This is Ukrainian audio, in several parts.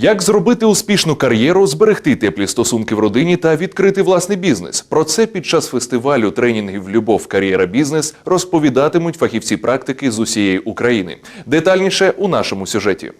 Як зробити успішну кар'єру, зберегти теплі стосунки в родині та відкрити власний бізнес? Про це під час фестивалю тренінгів Любов, кар'єра, бізнес розповідатимуть фахівці практики з усієї України. Детальніше у нашому сюжеті.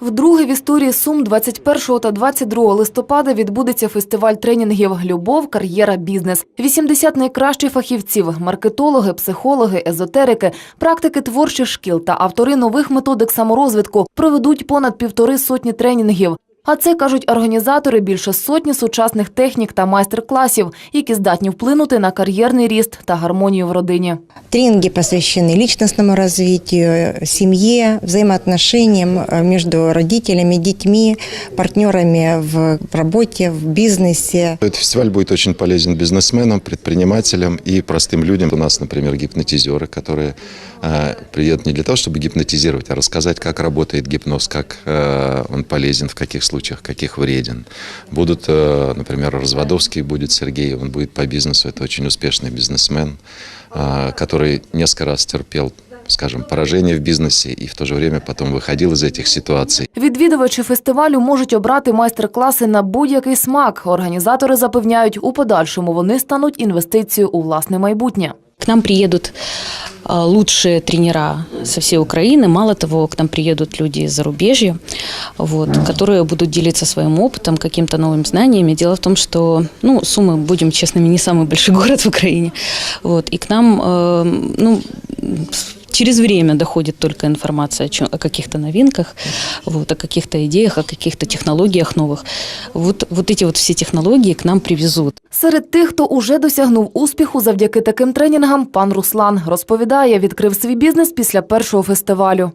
Вдруге в історії Сум 21 та 22 листопада відбудеться фестиваль тренінгів «Любов, кар'єра, бізнес». 80 найкращих фахівців – маркетологи, психологи, езотерики, практики творчих шкіл та автори нових методик саморозвитку проведуть понад півтори сотні тренінгів. А це, кажуть організатори, більше сотні сучасних технік та майстер-класів, які здатні вплинути на кар'єрний ріст та гармонію в родині. Тренинги посвящены личностному развитию, семье, взаимоотношениям э, между родителями, детьми, партнерами в работе, в бизнесе. Этот фестиваль будет очень полезен бизнесменам, предпринимателям и простым людям. У нас, например, гипнотизеры, которые э, приедут не для того, чтобы гипнотизировать, а рассказать, как работает гипноз, как э, он полезен, в каких случаях, каких вреден. Будут, э, например, Разводовский будет Сергей, он будет по бизнесу, это очень успешный бизнесмен, э, который несколько раз терпел скажем, поражение в бизнесе и в то же время потом выходил из этих ситуаций. Відвідувачі фестивалю можуть обрати майстер-класи на будь-який смак. Організатори запевняють, у подальшому вони стануть інвестицією у власне майбутнє. К нам приедут а, лучшие тренера со всей Украины. Мало того, к нам приедут люди из зарубежья, вот, которые будут делиться своим опытом, каким-то новым знаниями. Дело в том, что, ну, Сумы, будем честными, не самый большой город в Украине. Вот, и к нам, э, ну, через время доходит только информация о, чё- о каких-то новинках, вот, о каких-то идеях, о каких-то технологиях новых. Вот, вот эти вот все технологии к нам привезут. Серед тих, хто уже досягнув успіху завдяки таким тренінгам, пан Руслан розповідає, відкрив свій бізнес після першого фестивалю.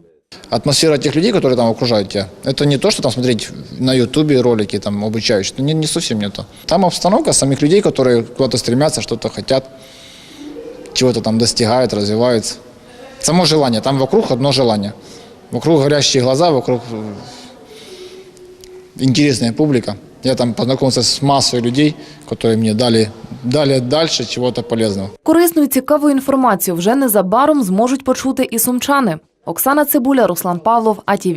атмосфера тех людей, которые там окружают тебя, это не то, что там смотреть на ютубе ролики там обучающие, не, не совсем не то. Там обстановка самих людей, которые куда-то стремятся, что-то хотят, чего-то там достигают, развиваются. Само желание, там вокруг одно желание. Вокруг горящие глаза, вокруг интересная публика. Я там познакомился с массой людей, которые мне дали, дали дальше чего-то полезного. Корисну і цікаву інформацію вже незабаром зможуть почути і сумчани. Оксана Цибуля, Руслан Павлов, АТВ.